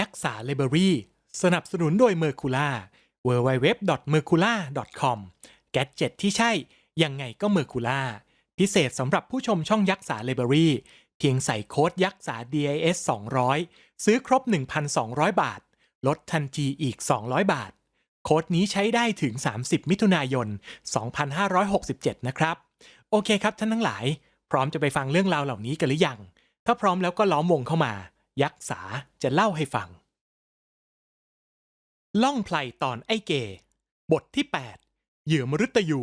ยักษาเลเบอรี่ สนับสนุนโดยเมอร์คูล่า www.mercula.com แกดเจ็ตที่ใช่ ยังไงก็เมอร์คูล่าพิเศษสำหรับผู้ชมช่องยักษาเลเบอรี่ เพียงใส่โค้ดยักษา DIS 200 ซื้อครบ 1,200 บาท ลดทันทีอีก 200 บาท โค้ดนี้ใช้ได้ถึง 30 มิถุนายน 2567 นะครับ โอเคครับท่านทั้งหลาย พร้อมจะไปฟังเรื่องราวเหล่านี้กันหรือยัง ถ้าพร้อมแล้วก็ล้อมวงเข้ามา ยักษาจะเล่าให้ฟัง ล่องไพลตอนไอ้เก บทที่ 8 เหยื่อมฤตยู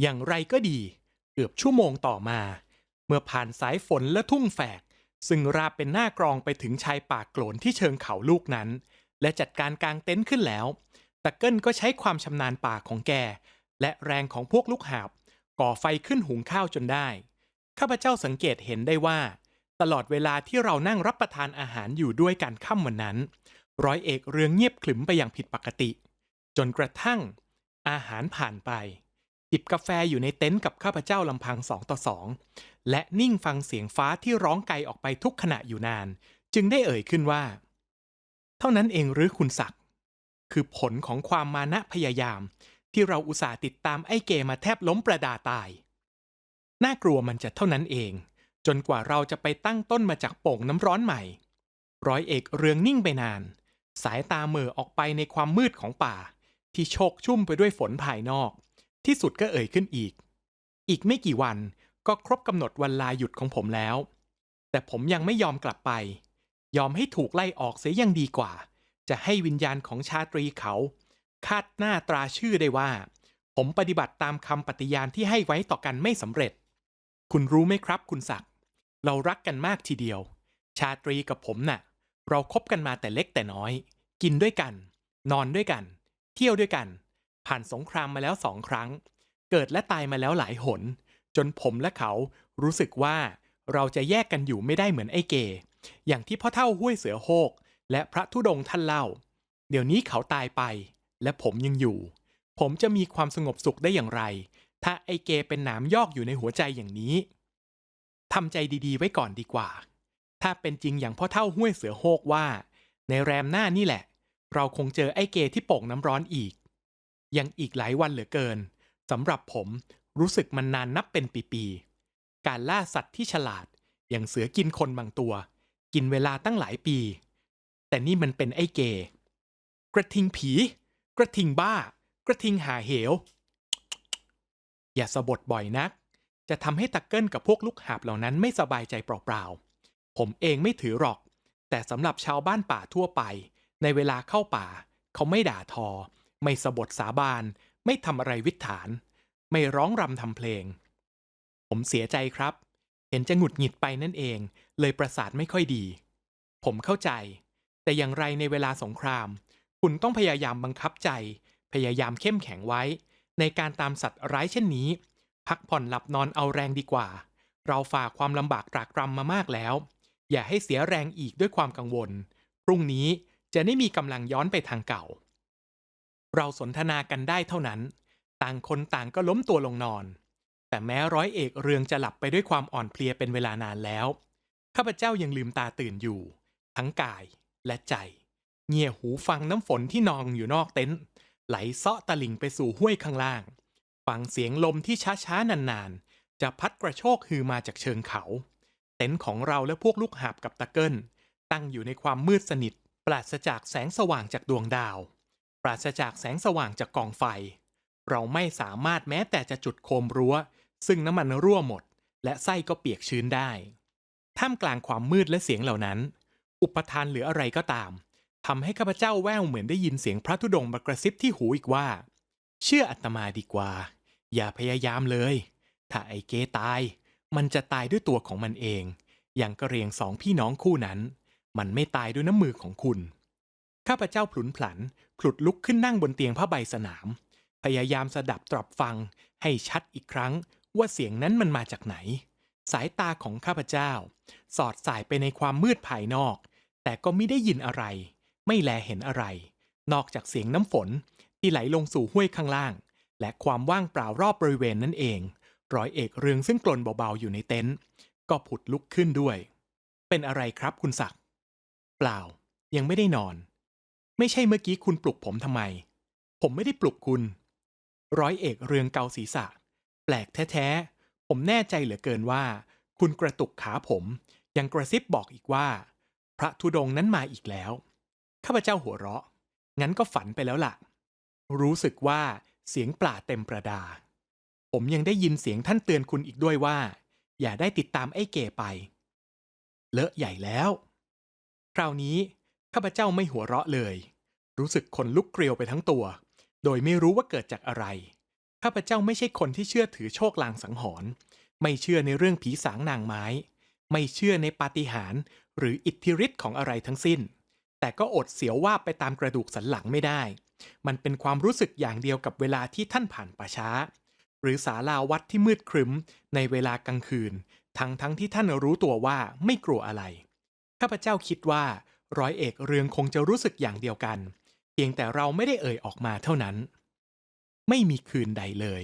อย่างไรก็ดี เกือบชั่วโมงต่อมา เมื่อผ่านสายฝนและทุ่งแฝก ซึ่งราบเป็นหน้ากรองไปถึงชายป่าโกลนที่เชิงเขาลูกนั้น และจัดการกางเต็นท์ขึ้นแล้วตะเกิลก็ใช้ความชำนาญป่าของแก และแรงของพวกลูกหาบ ก่อไฟขึ้นหุงข้าวจนได้ ข้าพเจ้าสังเกตเห็นได้ว่า ตลอดเวลาที่เรานั่งรับประทานอาหารอยู่ด้วยกันค่ำวันนั้น ร้อยเอกเรืองเงียบขรึมไปอย่างผิดปกติ จนกระทั่ง อาหารผ่านไปจิบกาแฟอยู่ในเต็นท์กับข้าพเจ้าลำพังสองต่อสองและนิ่งฟังเสียงฟ้าที่ร้องไกลออกไปทุกขณะอยู่นาน จึงได้เอ่ยขึ้นว่า เท่านั้นเองหรือคุณศักดิ์คือผลของความมานะพยายาม ที่เราอุตส่าห์ติดตามไอ้เกมาแทบล้มประดาตาย น่ากลัวมันจะเท่านั้นเอง จนกว่าเราจะไปตั้งต้นมาจากโป่งน้ำร้อนใหม่ ร้อยเอกเรืองนิ่งไปนาน สายตาเหม่อออกไปในความมืดของป่า ที่โชกชุ่มไปด้วยฝนภายนอก ที่สุดก็เอ่ยขึ้นอีก อีกไม่กี่วันก็ครบกำหนดวันลาหยุดของผมแล้ว แต่ผมยังไม่ยอมกลับไป ยอมให้ถูกไล่ออกเสียยังดีกว่า จะให้วิญญาณของชาตรีเขา คาดหน้าตราชื่อได้ว่า ผมปฏิบัติตามคำปฏิญาณที่ให้ไว้ต่อกันไม่สำเร็จ คุณรู้ไหมครับคุณศักดิ เรารักกันมากทีเดียว ชาตรีกับผมน่ะ เราคบกันมาแต่เล็กแต่น้อย กินด้วยกัน นอนด้วยกัน เที่ยวด้วยกัน ผ่านสงครามมาแล้วสองครั้ง เกิดและตายมาแล้วหลายหน จนผมและเขารู้สึกว่าเราจะแยกกันอยู่ไม่ได้เหมือนไอ้เกอย่างที่พ่อเท่าห้วยเสือโฮก และพระธุดงท่านเล่า เดี๋ยวนี้เขาตายไป และผมยังอยู่ ผมจะมีความสงบสุขได้อย่างไร ถ้าไอ้เกเป็นหนามยอกอยู่ในหัวใจอย่างนี้ ทำใจดีๆ ไว้ก่อนดีกว่า ถ้าเป็นจริงอย่างพ่อเท่าห้วยเสือโฮกว่า ในแรมหน้านี่แหละ เราคงเจอไอ้เกที่โป่งน้ำร้อนอีก ยังอีกหลายวันเหลือเกินสำหรับผมรู้สึกมันนานนับเป็นปีๆ การล่าสัตว์ที่ฉลาด อย่างเสือกินคนบางตัว กินเวลาตั้งหลายปี แต่นี่มันเป็นไอ้เก กระทิงผี กระทิงบ้า กระทิงหาเหว อย่าสะบดบ่อยนัก จะทำให้ตักเกิลกับพวกลูกหาบเหล่านั้นไม่สบายใจเปล่าๆ ผมเองไม่ถือหรอก แต่สำหรับชาวบ้านป่าทั่วไป ในเวลาเข้าป่า เขาไม่ด่าทอ ไม่สะบดสาบาน ไม่ทำอะไรวิถฐาน ไม่ร้องรำทำเพลง ผมเสียใจครับ เห็นจะหงุดหงิดไปนั่นเอง เลยประสาทไม่ค่อยดี ผมเข้าใจ แต่อย่างไรในเวลาสงคราม คุณต้องพยายามบังคับใจ พยายามเข้มแข็งไว้ ในการตามสัตว์ร้ายเช่นนี้ พักผ่อนหลับนอนเอาแรงดีกว่า เราฝ่าความลำบากตรากตรำมามากแล้ว อย่าให้เสียแรงอีกด้วยความกังวล พรุ่งนี้จะได้มีกำลังย้อนไปทางเก่า เราสนทนากันได้เท่านั้น ต่างคนต่างก็ล้มตัวลงนอน แต่แม้ร้อยเอกเรืองจะหลับไปด้วยความอ่อนเพลียเป็นเวลานานแล้ว ข้าพเจ้ายังลืมตาตื่นอยู่ ทั้งกายและใจ เงี่ยหูฟังน้ำฝนที่นองอยู่นอกเต็นท์ไหลเซาะตะลิ่งไปสู่ห้วยข้างล่าง ฟังเสียงลมที่ช้าๆ นานๆ จะพัดกระโชกฮือมาจากเชิงเขา เต็นท์ของเราและพวกลูกหาบกับตะเกิลตั้งอยู่ในความมืดสนิท ปราศจากแสงสว่างจากดวงดาว ปราศจากแสงสว่างจากกองไฟ เราไม่สามารถแม้แต่จะจุดโคมรั้ว ซึ่งน้ำมันรั่วหมด และไส้ก็เปียกชื้นได้ ท่ามกลางความมืดและเสียงเหล่านั้น อุปทานหรืออะไรก็ตามทำให้ข้าพเจ้าแววเหมือนได้ยินเสียงพระธุดงค์กระซิบที่หูอีกว่า เชื่ออาตมาดีกว่า อย่าพยายามเลย ถ้าไอ้เกตาย มันจะตายด้วยตัวของมันเอง อย่างกระเรียงสองพี่น้องคู่นั้น มันไม่ตายด้วยน้ำมือของคุณ ข้าพเจ้าพลุนพลันผลุดลุกขึ้นนั่งบนเตียงผ้าใบสนาม พยายามสดับตรับฟัง ให้ชัดอีกครั้งว่าเสียงนั้นมันมาจากไหน สายตาของข้าพเจ้า สอดสายไปในความมืดภายนอก แต่ก็ไม่ได้ยินอะไร ไม่แลเห็นอะไร นอกจากเสียงน้ำฝนที่ไหลลงสู่ห้วยข้างล่าง และความว่างเปล่ารอบบริเวณนั่นเอง ร้อยเอกเรืองซึ่งกลนเบาๆอยู่ในเต็นท์ก็ผุดลุกขึ้นด้วย เป็นอะไรครับคุณศักดิ์เปล่า ยังไม่ได้นอน ไม่ใช่เมื่อกี้คุณปลุกผมทำไม ผมไม่ได้ปลุกคุณ ร้อยเอกเรืองเกาศีรษะ แปลกแท้ๆ ผมแน่ใจเหลือเกินว่า คุณกระตุกขาผม ยังกระซิบบอกอีกว่า พระธุดงนั้นมาอีกแล้ว ข้าพเจ้าหัวเราะ งั้นก็ฝันไปแล้วล่ะ รู้สึกว่า เสียงปลาเต็มประดา ผมยังได้ยินเสียงท่านเตือนคุณอีกด้วยว่า อย่าได้ติดตามไอ้เก๋ไป เลอะใหญ่แล้ว คราวนี้ข้าพเจ้าไม่หัวเราะเลย รู้สึกขนลุกเกลียวไปทั้งตัว โดยไม่รู้ว่าเกิดจากอะไร ข้าพเจ้าไม่ใช่คนที่เชื่อถือโชคลางสังหรณ์ไม่เชื่อในเรื่องผีสางนางไม้ ไม่เชื่อในปาฏิหาริย์หรืออิทธิฤทธิ์ของอะไรทั้งสิ้น แต่ก็อดเสียวว่าไปตามกระดูกสันหลังไม่ได้ มันเป็นความรู้สึกอย่างเดียวกับเวลาที่ท่านผ่านป่าช้า หรือศาลาวัดที่มืดครึ้มในเวลากลางคืน ทั้งทั้งที่ท่านรู้ตัวว่าไม่กลัวอะไร ข้าพเจ้าคิดว่า ร้อยเอกเรืองคงจะรู้สึกอย่างเดียวกัน เพียงแต่เราไม่ได้เอ่ยออกมาเท่านั้น ไม่มีคืนใดเลย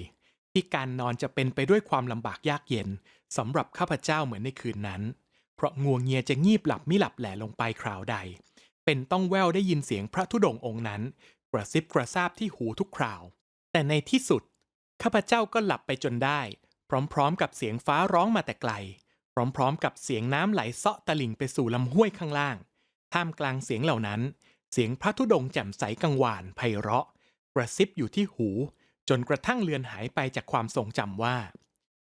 ที่การนอนจะเป็นไปด้วยความลำบากยากเย็นสำหรับข้าพเจ้าเหมือนในคืนนั้นเพราะงวงเงียจะงีบหลับมิหลับแหลลงไปคราวใด เป็นต้องแววได้ยินเสียงพระธุดงค์องค์นั้น กระซิบกระซาบที่หูทุกคราว แต่ในที่สุด ข้าพเจ้าก็หลับไปจนได้ พร้อมๆ กับเสียงฟ้าร้องมาแต่ไกล พร้อมๆ กับเสียงน้ำไหลเซาะตะลิ่งไปสู่ลำห้วยข้างล่าง ท่ามกลางเสียงเหล่านั้น เสียงพระธุดงค์แจ่มใสกังวานไพเราะ กระซิบอยู่ที่หู จนกระทั่งเลือนหายไปจากความทรงจำว่า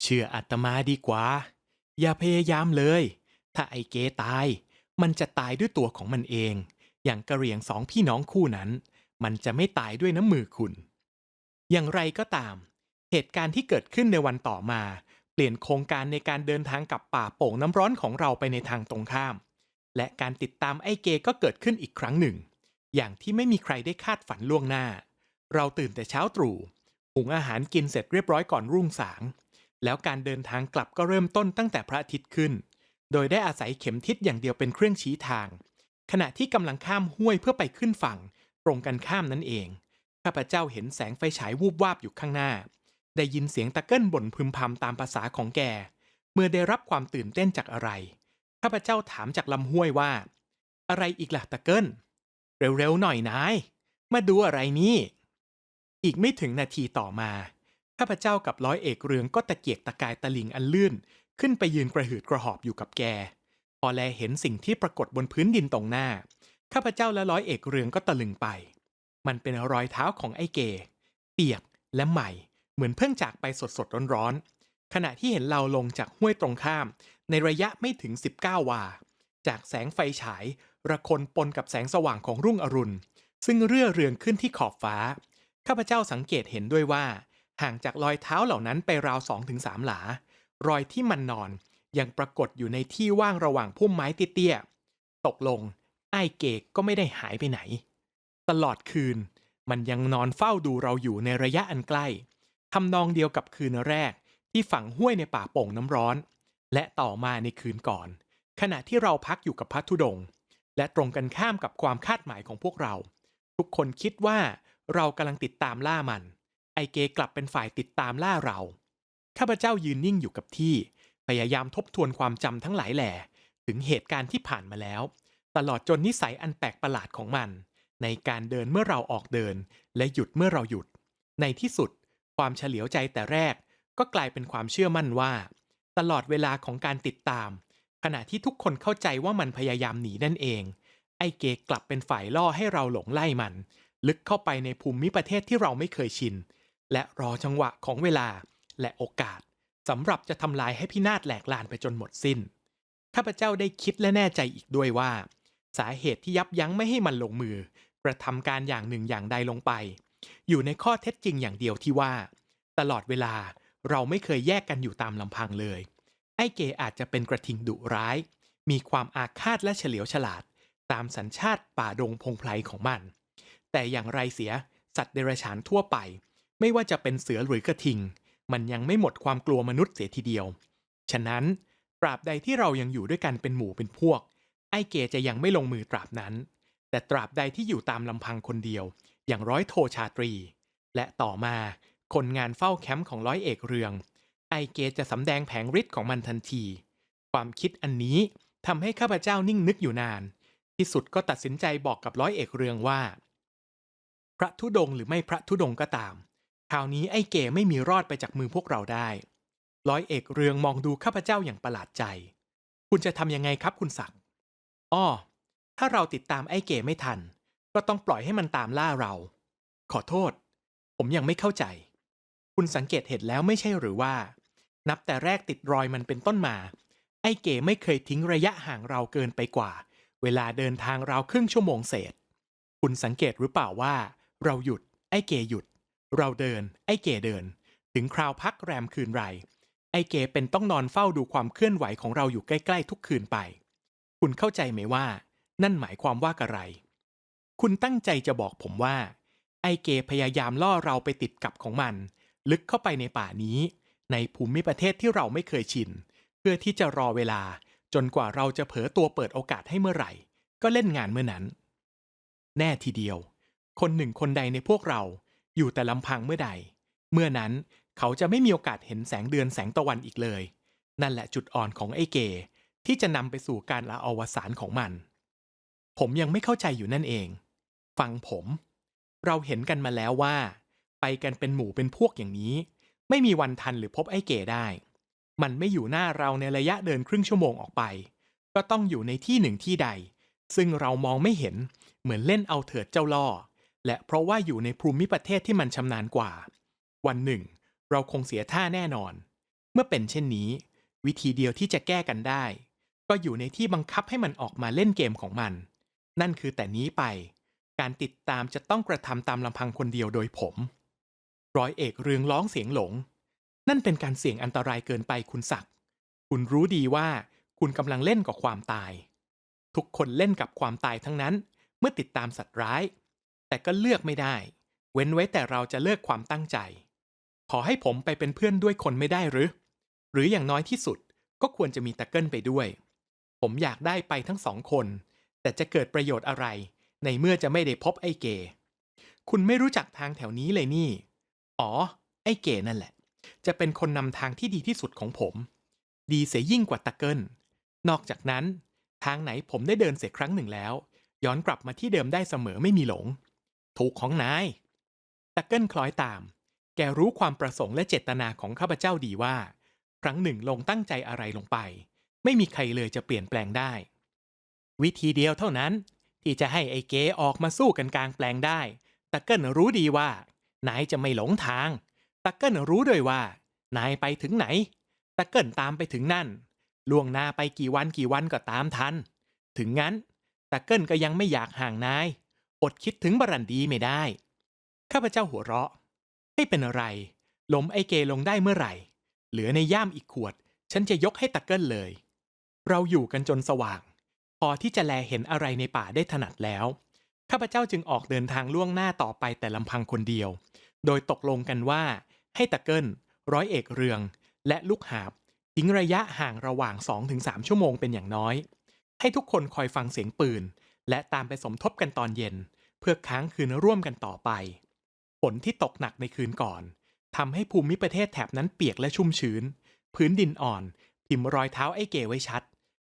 เชื่ออาตมาดีกว่า อย่าพยายามเลย ถ้าไอเกตาย มันจะตายด้วยตัวของมันเอง อย่างกระเหรียงสองพี่น้องคู่นั้น มันจะไม่ตายด้วยน้ำมือคุณ อย่างไรก็ตาม เหตุการณ์ที่เกิดขึ้นในวันต่อมา เปลี่ยนโครงการในการเดินทางกลับป่าโป่งน้ำร้อนของเราไปในทางตรงข้าม และการติดตามไอ้เกก็เกิดขึ้นอีกครั้งหนึ่ง อย่างที่ไม่มีใครได้คาดฝันล่วงหน้า เราตื่นแต่เช้าตรู่หุงอาหารกินเสร็จเรียบร้อยก่อนรุ่งสาง แล้วการเดินทางกลับก็เริ่มต้นตั้งแต่พระอาทิตย์ขึ้น โดยได้อาศัยเข็มทิศอย่างเดียวเป็นเครื่องชี้ทาง ขณะที่กำลังข้ามห้วยเพื่อไปขึ้นฝั่ง ตรงกันข้ามนั่นเอง ข้าพเจ้าเห็นแสงไฟฉายวูบวาบอยู่ข้างหน้า ได้ยินเสียงตะเกิ้ลบ่นพึมพำตามภาษาของแก เมื่อได้รับความตื่นเต้นจากอะไร ข้าพเจ้าถามจากลำห้วยว่า อะไรอีกล่ะตะเกิ้ล เร็วๆหน่อยนาย มาดูอะไรนี่ อีกไม่ถึงนาทีต่อมา ข้าพเจ้ากับร้อยเอกเรืองก็ตะเกียกตะกายตะลิงอันลื่น ขึ้นไปยืนกระหืดกระหอบอยู่กับแก พอแลเห็นสิ่งที่ปรากฏบนพื้นดินตรงหน้า ข้าพเจ้าและร้อยเอกเรืองก็ตะลึงไป มันเป็นรอยเท้าของไอ้เก เปียกและใหม่ เหมือนเพิ่งจากไปสดสดร้อนๆ ขณะที่เห็นเราลงจากห้วยตรงข้าม ในระยะไม่ถึง 19 วา จากแสงไฟฉาย ระคนปนกับแสงสว่างของรุ่งอรุณ ซึ่งเรื่อเรืองขึ้นที่ขอบฟ้า ข้าพเจ้าสังเกตเห็นด้วยว่า ห่างจากรอยเท้าเหล่านั้นไปราว2-3หลา รอยที่มันนอนยังปรากฏอยู่ในที่ว่างระหว่างพุ่มไม้เตี้ยๆ ตกลง ไอ้เกกก็ไม่ได้หายไปไหน ตลอดคืน มันยังนอนเฝ้าดูเราอยู่ในระยะอันใกล้ทำนองเดียวกับคืนแรก ที่ฝังห้วยในป่าโป่งน้ำร้อน และต่อมาในคืนก่อน ขณะที่เราพักอยู่กับพัทธุดง และตรงกันข้ามกับความคาดหมายของพวกเรา ทุกคนคิดว่าเรากำลังติดตามล่ามัน ไอเกกลับเป็นฝ่ายติดตามล่าเราข้าพเจ้ายืนนิ่งอยู่กับที่ พยายามทบทวนความจำทั้งหลายแหล่ถึงเหตุการณ์ที่ผ่านมาแล้ว ตลอดจนนิสัยอันแปลกประหลาดของมัน ในการเดินเมื่อเราออกเดิน และหยุดเมื่อเราหยุด ในที่สุด ความเฉลียวใจแต่แรก ก็กลายเป็นความเชื่อมั่นว่า ตลอดเวลาของการติดตาม ขณะที่ทุกคนเข้าใจว่ามันพยายามหนีนั่นเอง ไอเกกลับเป็นฝ่ายล่อให้เราหลงไล่มัน ลึกเข้าไปในภูมิประเทศที่เราไม่เคยชิน และรอจังหวะของเวลา และโอกาสสำหรับจะทำลายให้พินาศแหลกลานไปจนหมดสิ้นข้าพเจ้าได้คิดและแน่ใจอีกด้วยว่า สาเหตุที่ยับยั้งไม่ให้มันลงมือ กระทำการอย่างหนึ่งอย่างใดลงไป อยู่ในข้อเท็จจริงอย่างเดียวที่ว่า ตลอดเวลาเราไม่เคยแยกกันอยู่ตามลำพังเลย ไอ้เกอาจจะเป็นกระทิงดุร้าย มีความอาฆาตและเฉลียวฉลาด ตามสัญชาติป่าดงพงไพรของมัน แต่อย่างไรเสีย สัตว์เดรัจฉานทั่วไป ไม่ว่าจะเป็นเสือหรือกระทิง มันยังไม่หมดความกลัวมนุษย์เสียทีเดียว ฉะนั้นตราบใดที่เรายังอยู่ด้วยกันเป็นหมู่เป็นพวก ไอเกจะยังไม่ลงมือตราบนั้น แต่ตราบใดที่อยู่ตามลำพังคนเดียว อย่างร้อยโทชาตรี และต่อมาคนงานเฝ้าแคมป์ของร้อยเอกเรือง ไอเกจะสำแดงแผงฤทธิ์ของมันทันที ความคิดอันนี้ทำให้ข้าพเจ้านิ่งนึกอยู่นาน ที่สุดก็ตัดสินใจบอกกับร้อยเอกเรืองว่า พระธุดงหรือไม่พระธุดงก็ตาม คราวนี้ไอ้เก๋ไม่มีรอดไปจากมือพวกเราได้ ร้อยเอกเรืองมองดูข้าพเจ้าอย่างประหลาดใจ คุณจะทำยังไงครับคุณศักดิ์ อ้อถ้าเราติดตามไอ้เก๋ไม่ทัน ก็ต้องปล่อยให้มันตามล่าเรา ขอโทษ ผมยังไม่เข้าใจ คุณสังเกตเห็นแล้วไม่ใช่หรือว่า นับแต่แรกติดรอยมันเป็นต้นมา ไอ้เก๋ไม่เคยทิ้งระยะห่างเราเกินไปกว่า เวลาเดินทางเราครึ่งชั่วโมงเศษ คุณสังเกตหรือเปล่าว่า เราหยุด ไอ้เก๋หยุด เราเดิน ไอ้เก๋เดิน ถึงคราวพักแรมคืนไร ไอ้เก๋เป็นต้องนอนเฝ้าดูความเคลื่อนไหวของเราอยู่ใกล้ ๆ ทุกคืนไป คุณเข้าใจไหมว่า นั่นหมายความว่าอะไร คุณตั้งใจจะบอกผมว่า ไอเกพยายามล่อเราไปติดกับของมัน ลึกเข้าไปในป่านี้ ในภูมิประเทศที่เราไม่เคยชิน เพื่อที่จะรอเวลา จนกว่าเราจะเผลอตัวเปิดโอกาสให้เมื่อไหร่ ก็เล่นงานเมื่อนั้น แน่ทีเดียว คนหนึ่งคนใดในพวกเราอยู่แต่ลำพังเมื่อใด เมื่อนั้นเขาจะไม่มีโอกาสเห็นแสงเดือนแสงตะวันอีกเลย นั่นแหละจุดอ่อนของไอเก ที่จะนำไปสู่การละอวสานของมัน ผมยังไม่เข้าใจอยู่นั่นเอง ฟังผม เราเห็นกันมาแล้วว่า ไปกันเป็นหมู่เป็นพวกอย่างนี้ ไม่มีวันทันหรือพบไอ้เก๋ได้ มันไม่อยู่หน้าเราในระยะเดินครึ่งชั่วโมงออกไป ก็ต้องอยู่ในที่หนึ่งที่ใด ซึ่งเรามองไม่เห็นเหมือนเล่นเอาเถิดเจ้าล่อ และเพราะว่าอยู่ในภูมิประเทศที่มันชำนาญกว่า วันหนึ่ง เราคงเสียท่าแน่นอน เมื่อเป็นเช่นนี้ วิธีเดียวที่จะแก้กันได้ ก็อยู่ในที่บังคับให้มันออกมาเล่นเกมของมัน นั่นคือแต่นี้ไป การติดตามจะต้องกระทำตามลำพังคนเดียวโดยผม ร้อยเอกเรืองร้องเสียงหลง นั่นเป็นการเสี่ยงอันตรายเกินไปคุณศักดิ์คุณรู้ดีว่าคุณกำลังเล่นกับความตาย ทุกคนเล่นกับความตายทั้งนั้น เมื่อติดตามสัตว์ร้าย แต่ก็เลือกไม่ได้ เว้นไว้แต่เราจะเลิกความตั้งใจ ขอให้ผมไปเป็นเพื่อนด้วยคนไม่ได้หรือ หรืออย่างน้อยที่สุดก็ควรจะมีตะเกิลไปด้วย ผมอยากได้ไปทั้งสองคน แต่จะเกิดประโยชน์อะไร ในเมื่อจะไม่ได้พบไอ้เก คุณไม่รู้จักทางแถวนี้เลยนี่ อ๋อ ไอ้เกนั่นแหละ จะเป็นคนนำทางที่ดีที่สุดของผม ดีเสียยิ่งกว่าตะเกิลนอกจากนั้น ทางไหนผมได้เดินเสียครั้งหนึ่งแล้ว ย้อนกลับมาที่เดิมได้เสมอไม่มีหลง ถูกของนายตะเกิลคล้อยตาม แกรู้ความประสงค์และเจตนาของข้าพเจ้าดีว่า ครั้งหนึ่งลงตั้งใจอะไรลงไป ไม่มีใครเลยจะเปลี่ยนแปลงได้ วิธีเดียวเท่านั้น ที่จะให้ไอ้เก๋ออกมาสู้กันกลางแปลงได้ตะเกิลรู้ดีว่านายจะไม่หลงทางตะเกิลรู้ด้วยว่า นายไปถึงไหนตะเกิลตามไปถึงนั่น ล่วงหน้าไปกี่วันกี่วันก็ตามทัน ถึงงั้นตะเกิลก็ยังไม่อยากห่างนาย อดคิดถึงบรันดีไม่ได้ ข้าพเจ้าหัวเราะ ไม่เป็นอะไร ลมไอ้เกลงได้เมื่อไหร่ เหลือในย่ามอีกขวด ฉันจะยกให้ตะเกิลเลย เราอยู่กันจนสว่าง พอที่จะแลเห็นอะไรในป่าได้ถนัดแล้ว ข้าพเจ้าจึงออกเดินทางล่วงหน้าต่อไปแต่ลำพังคนเดียว โดยตกลงกันว่า ให้ตะเกิลร้อยเอกเรือง และลูกหาบทิ้งระยะห่างระหว่าง 2-3 ชั่วโมงเป็นอย่างน้อย ให้ทุกคนคอยฟังเสียงปืน และตามไปสมทบกันตอนเย็น เพื่อค้างคืนร่วมกันต่อไป ฝนที่ตกหนักในคืนก่อนทำให้ภูมิประเทศแถบนั้นเปียกและชุ่มชื้น พื้นดินอ่อน พิมพ์รอยเท้าไอ้เก๋ไว้ชัด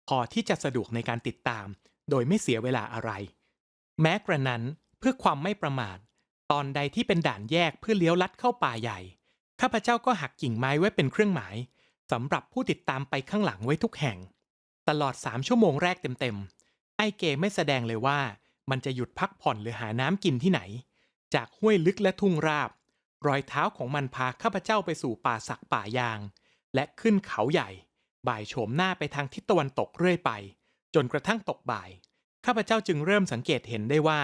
พอที่จะสะดวกในการติดตาม โดยไม่เสียเวลาอะไร แม้กระนั้นเพื่อความไม่ประมาท ตอนใดที่เป็นด่านแยกเพื่อเลี้ยวลัดเข้าป่าใหญ่ข้าพเจ้าก็หักกิ่งไม้ไว้เป็นเครื่องหมายสำหรับผู้ติดตามไปข้างหลังไว้ทุกแห่ง ตลอดสามชั่วโมงแรกเต็มๆไอ้เกไม่แสดงเลยว่า มันจะหยุดพักผ่อนหรือหาน้ำกินที่ไหน จากห้วยลึกและทุ่งราบ รอยเท้าของมันพาข้าพเจ้าไปสู่ป่าสักป่ายาง และขึ้นเขาใหญ่ บ่ายโฉมหน้าไปทางทิศตะวันตกเรื่อยไป จนกระทั่งตกบ่าย ข้าพเจ้าจึงเริ่มสังเกตเห็นได้ว่า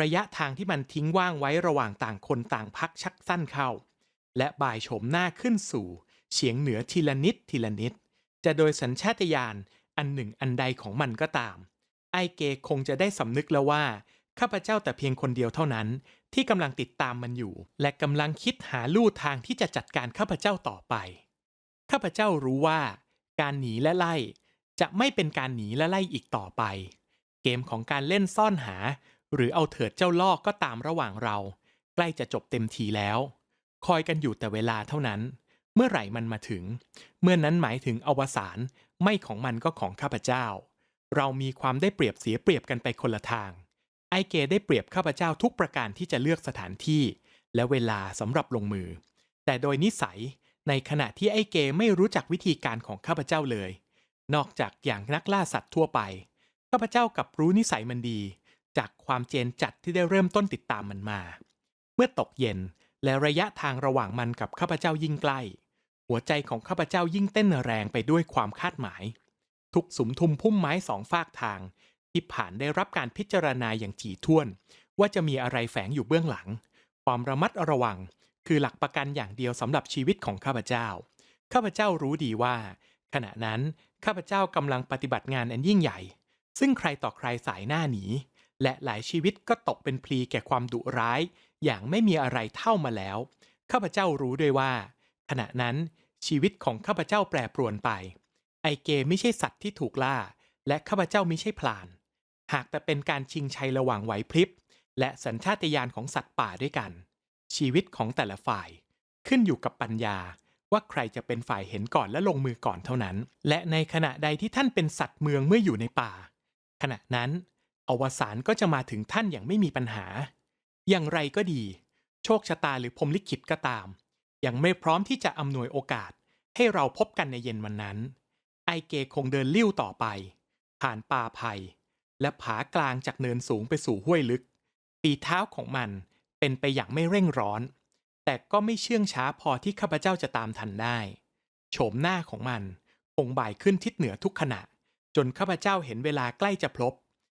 ระยะทางที่มันทิ้งว่างไว้ระหว่างต่างคนต่างพักชักสั้นเข้า และบ่ายโฉมหน้าขึ้นสู่เฉียงเหนือทีละนิดทีละนิด จะโดยสัญชาตญาณอันหนึ่งอันใดของมันก็ตาม ไอเกคงจะได้สำนึกแล้วว่า ข้าพเจ้าแต่เพียงคนเดียวเท่านั้น ที่กำลังติดตามมันอยู่ และกำลังคิดหาลู่ทางที่จะจัดการข้าพเจ้าต่อไป ข้าพเจ้ารู้ว่า การหนีและไล่ จะไม่เป็นการหนีและไล่อีกต่อไป เกมของการเล่นซ่อนหา หรือเอาเถิดเจ้าลอกก็ตามระหว่างเรา ใกล้จะจบเต็มทีแล้ว คอยกันอยู่แต่เวลาเท่านั้น เมื่อไหร่มันมาถึง เมื่อนนั้นหมายถึงอวสานไม่ของมันก็ของข้าพเจ้า เรามีความได้เปรียบเสียเปรียบกันไปคนละทาง ไอเกได้เปรียบข้าพเจ้าทุกประการที่จะเลือกสถานที่ และเวลาสำหรับลงมือ แต่โดยนิสัย ในขณะที่ไอ้เกไม่รู้จักวิธีการของข้าพเจ้าเลย นอกจากอย่างนักล่าสัตว์ทั่วไป ข้าพเจ้ากับรู้นิสัยมันดี จากความเจนจัดที่ได้เริ่มต้นติดตามมันมา เมื่อตกเย็นและระยะทางระหว่างมันกับข้าพเจ้ายิ่งใกล้ หัวใจของข้าพเจ้ายิ่งเต้นแรงไปด้วยความคาดหมาย ทุกสุมทุมพุ่มไม้สองฝากทาง ที่ผ่านได้รับการพิจารณาอย่างถี่ถ้วน ว่าจะมีอะไรแฝงอยู่เบื้องหลัง ความระมัดระวัง คือหลักประกันอย่างเดียวสำหรับชีวิตของข้าพเจ้า ข้าพเจ้ารู้ดีว่า ขณะนั้นข้าพเจ้ากำลังปฏิบัติงานอันยิ่งใหญ่ ซึ่งใครต่อใครสายหน้าหนี และหลายชีวิตก็ตกเป็นพลีแก่ความดุร้าย อย่างไม่มีอะไรเท่ามาแล้ว ข้าพเจ้ารู้ด้วยว่า ขณะนั้นชีวิตของข้าพเจ้าแปรปรวนไป ไอเกไม่ใช่สัตว์ที่ถูกล่า และข้าพเจ้าไม่ใช่พลาน หากแต่เป็นการชิงชัยระหว่างไหวพริบ และสัญชาตญาณของสัตว์ป่าด้วยกัน ชีวิตของแต่ละฝ่ายขึ้นอยู่กับปัญญาว่าใครจะเป็นฝ่ายเห็นก่อนและลงมือก่อนเท่านั้น และในขณะใดที่ท่านเป็นสัตว์เมืองเมื่ออยู่ในป่า ขณะนั้น อวสานก็จะมาถึงท่านอย่างไม่มีปัญหา อย่างไรก็ดี โชคชะตาหรือพรมลิขิตก็ตาม ยังไม่พร้อมที่จะอำนวยโอกาส ให้เราพบกันในเย็นวันนั้น ไอเกคงเดินลิ้วต่อไป ผ่านป่าไผ่และผากลางจากเนินสูงไปสู่ห้วยลึกปีเท้าของมัน เป็นไปอย่างไม่เร่งร้อน แต่ก็ไม่เชื่องช้าพอที่ข้าพเจ้าจะตามทันได้ โฉมหน้าของมันคงบ่ายขึ้นทิศเหนือทุกขณะ จนข้าพเจ้าเห็นเวลาใกล้จะพลบ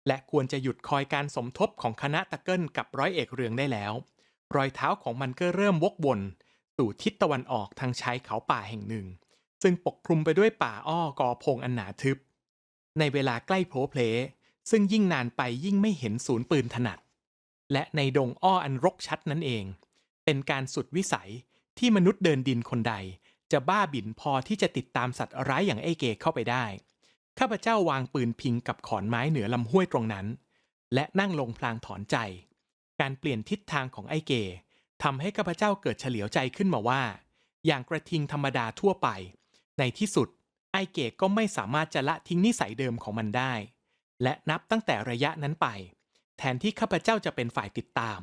และควรจะหยุดคอยการสมทบของคณะตะเกิลกับร้อยเอกเรืองได้แล้ว รอยเท้าของมันก็เริ่มวกวนสู่ทิศตะวันออกทางชายเขาป่าแห่งหนึ่ง ซึ่งปกคลุมไปด้วยป่าอ้อกอพงอันหนาทึบ ในเวลาใกล้โผล่เพลซึ่งยิ่งนานไปยิ่งไม่เห็นศูนย์ปืนถนัด และในดงอ้ออันรกชัดนั่นเอง เป็นการสุดวิสัยที่มนุษย์เดินดินคนใด จะบ้าบิ่นพอที่จะติดตามสัตว์ร้ายอย่างไอเกเข้าไปได้ ข้าพเจ้าวางปืนพิงกับขอนไม้เหนือลำห้วยตรงนั้น และนั่งลงพลางถอนใจ การเปลี่ยนทิศทางของไอเกทำให้ข้าพเจ้าเกิดเฉลียวใจขึ้นมาว่า อย่างกระทิงธรรมดาทั่วไป ในที่สุด ไอเกก็ไม่สามารถจะละทิ้งนิสัยเดิมของมันได้ และนับตั้งแต่ระยะนั้นไป แทนที่ข้าพเจ้าจะเป็นฝ่ายติดตาม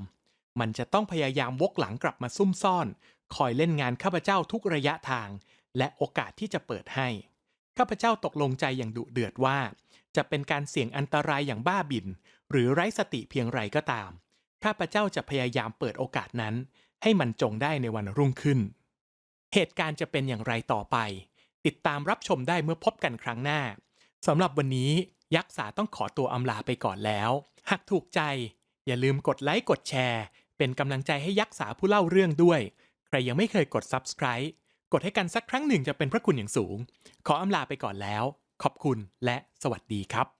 มันจะต้องพยายามวกหลังกลับมาซุ่มซ่อน คอยเล่นงานข้าพเจ้าทุกระยะทาง และโอกาสที่จะเปิดให้ ข้าพเจ้าตกลงใจอย่างดุเดือดว่า จะเป็นการเสี่ยงอันตรายอย่างบ้าบิน หรือไร้สติเพียงไรก็ตาม ข้าพเจ้าจะพยายามเปิดโอกาสนั้น ให้มันจงได้ในวันรุ่งขึ้น เหตุการณ์จะเป็นอย่างไรต่อไป ติดตามรับชมได้เมื่อพบกันครั้งหน้าสำหรับวันนี้ ยักษ์สาต้องขอตัวอำลาไปก่อนแล้ว หากถูกใจ อย่าลืมกดไลค์กดแชร์ เป็นกำลังใจให้ยักษ์สาผู้เล่าเรื่องด้วย ใครยังไม่เคยกด subscribe กดให้กันสักครั้งหนึ่งจะเป็นพระคุณอย่างสูง ขออำลาไปก่อนแล้ว ขอบคุณและสวัสดีครับ